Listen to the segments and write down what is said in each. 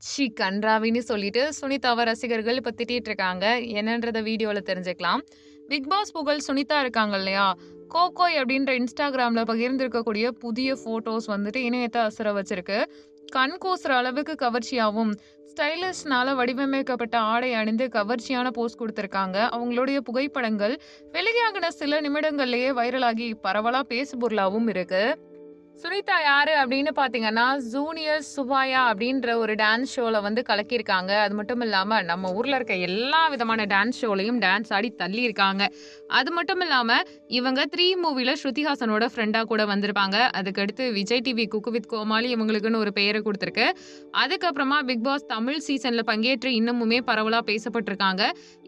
C கன்றாவின்னு சொல்லிட்டு சுனிதாவை ரசிகர்கள் இப்போ திட்டிகிட்டு இருக்காங்க. என்னன்றத வீடியோவில் தெரிஞ்சுக்கலாம். பிக் பாஸ் புகழ் சுனிதா இருக்காங்க இல்லையா? கோகோய் அப்படின்ற இன்ஸ்டாகிராமில் பகிர்ந்திருக்கக்கூடிய புதிய ஃபோட்டோஸ் வந்துட்டு இணையத்தை அசுர வச்சிருக்கு. கண் கூசுற அளவுக்கு கவர்ச்சியாகவும் ஸ்டைலிஷ்னால வடிவமைக்கப்பட்ட ஆடை அணிந்து கவர்ச்சியான போஸ் கொடுத்துருக்காங்க. அவங்களுடைய புகைப்படங்கள் வெளியாகின சில நிமிடங்கள்லேயே வைரலாகி பரவலா பேசுபொருளாகவும் இருக்குது சுனிதா யாரு அப்படின்னு பாத்தீங்கன்னா ஜூனியர் சுபாயா அப்படின்ற ஒரு டான்ஸ் ஷோல வந்து கலக்கியிருக்காங்க. அது மட்டும் இல்லாம நம்ம ஊர்ல இருக்க எல்லா விதமான டான்ஸ் ஷோலையும் டான்ஸ் ஆடி தள்ளி இருக்காங்க அது மட்டும் இல்லாம இவங்க த்ரீ மூவில ஸ்ருதிஹாசனோட ஃப்ரெண்டா கூட வந்திருப்பாங்க. அதுக்கடுத்து Vijay TV cook with Komali இவங்களுக்குன்னு ஒரு பெயரை கொடுத்துருக்கு. அதுக்கப்புறமா பிக் பாஸ் தமிழ் சீசன்ல பங்கேற்று இன்னமுமே பரவலா பேசப்பட்டிருக்காங்க.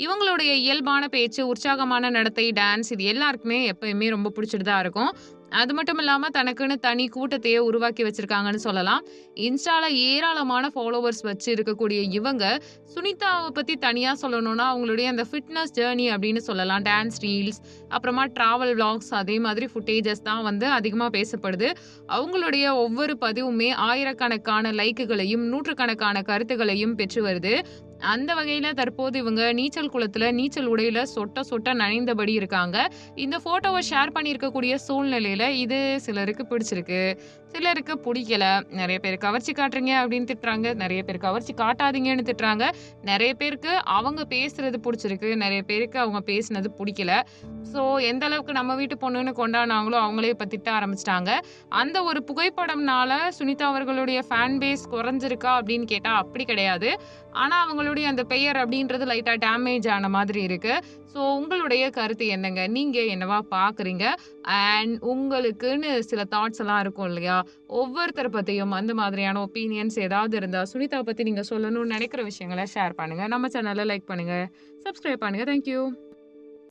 இவங்களுடைய இயல்பான பேச்சு உற்சாகமான நடத்தை டான்ஸ் இது எல்லாருக்குமே எப்பயுமே ரொம்ப பிடிச்சிட்டு தான் இருக்கும். அது மட்டும் இல்லாமல் தனக்குன்னு தனி கூட்டத்தையே உருவாக்கி வச்சிருக்காங்கன்னு சொல்லலாம். இன்ஸ்டால ஏராளமான ஃபாலோவர்ஸ் வச்சு இருக்கக்கூடிய இவங்க சுனிதாவை பற்றி தனியாக சொல்லணும்னா அவங்களுடைய அந்த ஃபிட்னஸ் ஜேர்னி அப்படின்னு சொல்லலாம். டான்ஸ் ரீல்ஸ் அப்புறமா ட்ராவல் விளாக்ஸ் அதே மாதிரி ஃபுட்டேஜஸ் தான் வந்து அதிகமாக பேசப்படுது. அவங்களுடைய ஒவ்வொரு பதிவுமே ஆயிரக்கணக்கான லைக்குகளையும் நூற்றுக்கணக்கான கருத்துகளையும் பெற்று வருது. அந்த வகையில் தற்போது இவங்க நீச்சல் குளத்தில் நீச்சல் உடையில சொட்ட சொட்ட நனைந்தபடி இருக்காங்க. இந்த ஃபோட்டோவை ஷேர் பண்ணியிருக்கக்கூடிய சூழ்நிலையில் இது சிலருக்கு பிடிச்சிருக்கு. சிலருக்கு பிடிக்கல. நிறைய பேர் கவர்ச்சி காட்டுறீங்க அப்படின்னு திட்டுறாங்க. நிறைய பேர் கவர்ச்சி காட்டாதீங்கன்னு திட்டுறாங்க. நிறைய பேருக்கு அவங்க பேசுறது பிடிச்சிருக்கு. நிறைய பேருக்கு அவங்க பேசுனது பிடிக்கல. ஸோ எந்த அளவுக்கு நம்ம வீட்டு பொண்ணுன்னு கொண்டாடினாங்களோ அவங்களே இப்போ திட்ட ஆரம்பிச்சிட்டாங்க. அந்த ஒரு புகைப்படம்னால சுனிதா அவர்களுடைய ஃபேன் பேஸ் குறைஞ்சிருக்கா அப்படின்னு கேட்டால் அப்படி கிடையாது. ஆனால் அவங்களுடைய அந்த பெயர் அப்படின்றது லைட்டாக டேமேஜ் ஆன மாதிரி இருக்கு. ஸோ உங்களுடைய கருத்து என்னங்க? நீங்கள் என்னவா பார்க்குறீங்க அண்ட் உங்களுக்குன்னு சில தாட்ஸ் எல்லாம் இருக்கும் இல்லையா? ஒவ்வொருத்தரை பற்றியும் அந்த மாதிரியான ஒப்பீனியன்ஸ் ஏதாவது இருந்தால் சுனிதா பற்றி நீங்கள் சொல்லணும்னு நினைக்கிற விஷயங்களை ஷேர் பண்ணுங்கள் நம்ம சேனலை லைக் பண்ணுங்கள் சப்ஸ்கிரைப் பண்ணுங்கள் தேங்க்யூ